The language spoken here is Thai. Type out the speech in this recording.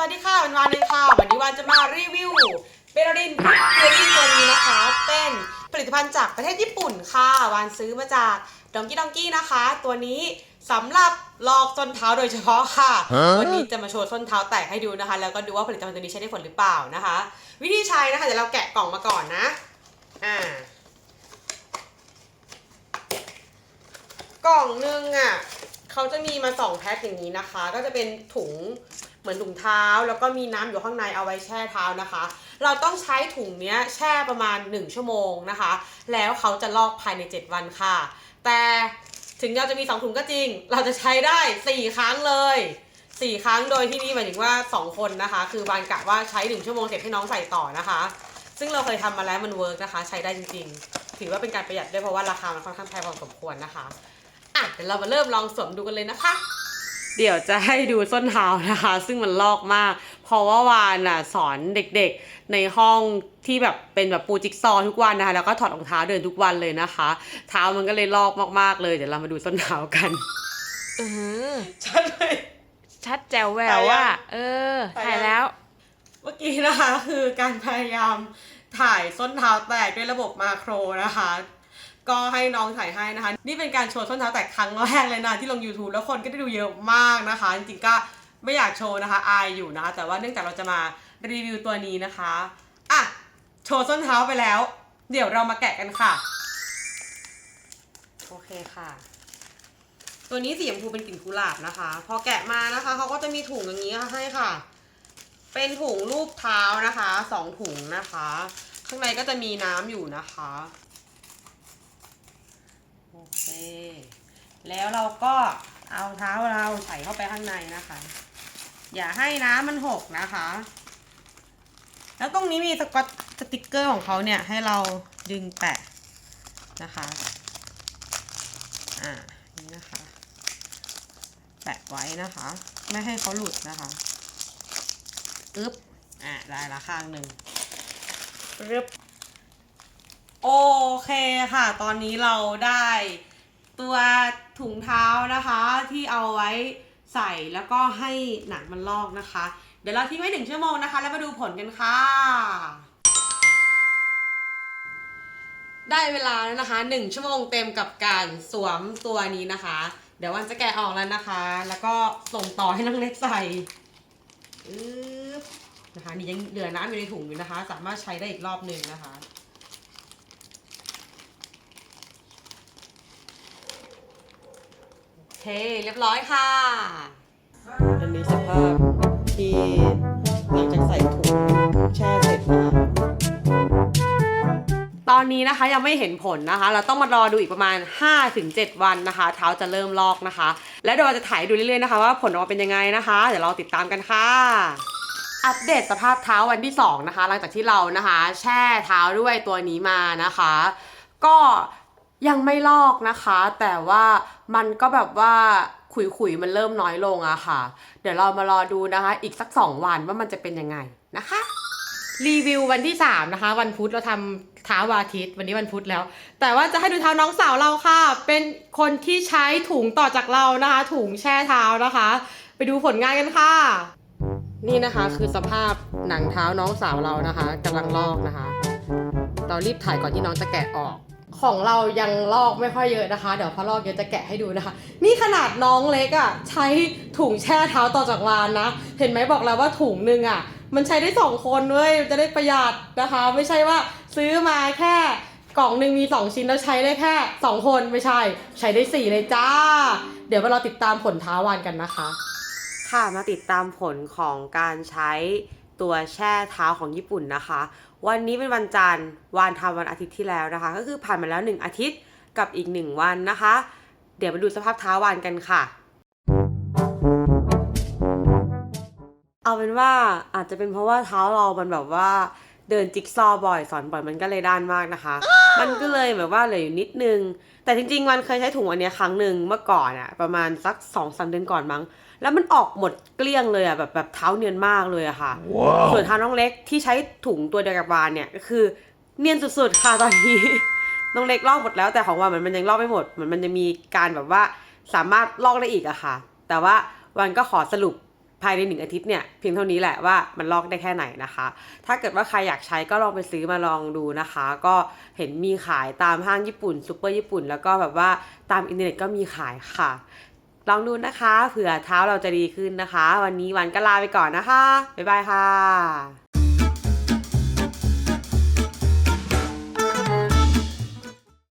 สวัสดีค่ะวันวานเลยค่ะ วันนี้วานจะมารีวิวเบรดินเบรดินตัวนี้นะคะ เป็นผลิตภัณฑ์จากประเทศญี่ปุ่นค่ะวานซื้อมาจากดองกี้ดองกี้นะคะ ตัวนี้สำหรับลอกส้นเท้าโดยเฉพาะค่ะฮะวันนี้จะมาโชว์ส้นเท้าแตกให้ดูนะคะ แล้วก็ดูว่าผลิตภัณฑ์ตัวนี้ใช้ได้ผลหรือเปล่านะคะ วิธีใช้นะคะเดี๋ยวเราแกะกล่องมาก่อนนะอ่ากล่องนึงอะเขาจะมีมาสองแพ็คอย่างนี้นะคะ ก็จะเป็นถุง เหมือนถุงเท้าแล้วก็มีน้ำอยู่ข้างในเอาไว้แช่เท้านะคะ เราต้องใช้ถุงเนี้ยแช่ประมาณ 1 ชั่วโมงนะคะ แล้วเขาจะลอกภายใน 7 วันค่ะ แต่ถึงเราจะมี 2 ถุงก็จริง เราจะใช้ได้ 4 ครั้งเลย4ครั้งโดยที่นี่หมายถึงว่า 2 คนนะคะ คือบานกะว่าใช้1ชั่วโมงเสร็จให้น้องใส่ต่อนะคะ ซึ่งเราเคยทำมาแล้วมันเวิร์กนะคะ ใช้ได้จริงๆ ถือว่าเป็นการประหยัดด้วยเพราะว่าราคามันค่อนข้างแพงพอสมควรนะคะอะเดี๋ยวเรามาเริ่มลองสวมดูกันเลยนะคะ เดี๋ยวจะให้ดูส้นเท้านะคะ ซึ่งมันลอกมาก เพราะว่าวานอะสอนเด็กๆในห้องที่แบบเป็นแบบปูจิ๊กซอว์ทุกวันนะคะ แล้วก็ถอดรองเท้าเดินทุกวันเลยนะคะ เท้ามันก็เลยลอกมากๆเลย เดี๋ยวเรามาดูส้นเท้ากันอือชัดเลยชัดแจ๋วแหวถ่ายวยังว่า เออถ่ายยังถ่ายแล้ว เมื่อกี้นะคะ คือการพยายามถ่ายส้นเท้าแตกด้วยระบบมาโครนะคะ ก็ให้น้องถ่ายให้นะคะ นี่เป็นการโชว์ส้นเท้าแตกครั้งแรกเลยนะที่ลง YouTube แล้วคนก็ได้ดูเยอะมากนะคะ จริงๆก็ไม่อยากโชว์นะคะอายอยู่นะคะ แต่ว่าเนื่องจากเราจะมารีวิวตัวนี้นะคะอะโชว์ส้นเท้าไปแล้ว เดี๋ยวเรามาแกะกันค่ะ โอเคค่ะ ตัวนี้สีชมพูเป็นกลิ่นกุหลาบนะคะ พอแกะมานะคะเขาก็จะมีถุงอย่างนี้ให้ค่ะ เป็นถุงรูปเท้านะคะสองถุงนะคะ ข้างในก็จะมีน้ำอยู่นะคะ อเค แล้วเราก็เอาเท้าเราใส่เข้าไปข้างในนะคะ อย่าให้น้ำมันหกนะคะ แล้วตรงนี้มีสกอตสติกเกอร์ของเขาเนี่ยให้เราดึงแปะนะคะ อ่า นี่นะคะ แปะไว้นะคะ ไม่ให้เขาหลุดนะคะอึ๊บ อะได้ละข้างหนึ่งปึ๊บโอ เคค่ะ ตอนนี้เราได้ตัวถุงเท้านะคะที่เอาไว้ใส่แล้วก็ให้หนังมันลอกนะคะ เดี๋ยวเราทิ้งไว้หนึ่งชั่วโมงนะคะ แล้วมาดูผลกันค่ะ ได้เวลาแล้วนะคะหนึ่งชั่วโมงเต็มกับการสวมตัวนี้นะคะ เดี๋ยววันจะแกะออกแล้วนะคะ แล้วก็ส่งต่อให้น้องเล็กใส่อนะคะนี่ยังเหลือน้ำอยู่ในถุงอยู่นะคะ สามารถใช้ได้อีกรอบหนึ่งนะคะ โอ เค เรียบร้อยค่ะ อันนี้สภาพที่หลังจากใส่ถุงแช่เสร็จนะคะตอนนี้นะคะยังไม่เห็นผลนะคะ เราต้องมารอดูอีกประมาณ 5-7 วันนะคะ เท้าจะเริ่มลอกนะคะ และเดี๋ยวเราจะถ่ายให้ดูเรื่อยๆนะคะว่าผลออกมาเป็นยังไงนะคะ เดี๋ยวเราติดตามกันค่ะ อัปเดตสภาพเท้าวันที่ 2 นะคะ หลังจากที่เรานะคะ แช่เท้าด้วยตัวนี้มานะคะ ก็ ยังไม่ลอกนะคะ แต่ว่ามันก็แบบว่าขุยๆมันเริ่มน้อยลงอะค่ะ เดี๋ยวเรามารอดูนะคะ อีกสัก 2 วันว่ามันจะเป็นยังไงนะคะ รีวิววันที่ 3 นะคะ วันพุธเราทำเท้าวอาทิตย์วันนี้วันพุธแล้ว แต่ว่าจะให้ดูเท้าน้องสาวเราค่ะ เป็นคนที่ใช้ถุงต่อจากเรานะคะ ถุงแช่เท้านะคะ ไปดูผลงานกันค่ะ นี่นะคะคือสภาพหนังเท้าน้องสาวเรานะคะกำลังลอกนะคะ เรารีบถ่ายก่อนที่น้องจะแกะออก ของเรายังลอกไม่ค่อยเยอะนะคะ เดี๋ยวพอลอกเยอะจะแกะให้ดูนะคะ นี่ขนาดน้องเล็กอะ่ะใช้ถุงแช่เท้าต่อจากวานนะ เห็นไหมบอกแล้วว่าถุงหนึ่งอะ่ะ มันใช้ได้สองคนด้วยจะได้ประหยัดนะคะ ไม่ใช่ว่าซื้อมาแค่กล่องหนึ่งมีสองชิ้นแล้วใช้ได้แค่สองคนไม่ใช่ ใช้ได้สี่เลยจ้า เดี๋ยวเราติดตามผลท้าวานกันนะคะ ค่ะมาติดตามผลของการใช้ ตัวแช่เท้าของญี่ปุ่นนะคะ วันนี้เป็นวันจันทร์วันทำวันอาทิตย์ที่แล้วนะคะ ก็คือผ่านมาแล้ว 1 อาทิตย์กับอีก 1 วันนะคะ เดี๋ยวมาดูสภาพเท้าวานกันค่ะ เอาเป็นว่าอาจจะเป็นเพราะว่าเท้าเรามันแบบว่า เดินจิ๊กซอว์บ่อยสอนบ่อยมันก็เลยด้านมากนะคะ มันก็เลยแบบว่าเหลืออยู่นิดนึง แต่จริงๆวันเคยใช้ถุงอันเนี้ยครั้งหนึ่งเมื่อก่อนอะประมาณสักสองสามเดือนก่อนมั้ง แล้วมันออกหมดเกลี้ยงเลยอะแบบแบบเท้าเนียนมากเลยอะค่ะ Wow. ส่วนเท้าน้องเล็กที่ใช้ถุงตัวเดียวกับวานเนี่ยก็คือเนียนสุดๆค่ะตอนนี้ น้องเล็กลอกหมดแล้วแต่ของวานมันมันยังลอกไม่หมดเหมือนมันจะมีการแบบว่าสามารถลอกได้อีกอะค่ะ แต่ว่าวันก็ขอสรุป ภายในหนึ่งอาทิตย์เนี่ยเพียงเท่านี้แหละว่ามันลอกได้แค่ไหนนะคะ ถ้าเกิดว่าใครอยากใช้ก็ลองไปซื้อมาลองดูนะคะ ก็เห็นมีขายตามห้างญี่ปุ่นซูเปอร์ญี่ปุ่น แล้วก็แบบว่าตามอินเทอร์เน็ตก็มีขายค่ะ ลองดูนะคะ เผื่อเท้าเราจะดีขึ้นนะคะ วันนี้วันก็ลาไปก่อนนะคะ บ๊ายบายค่ะ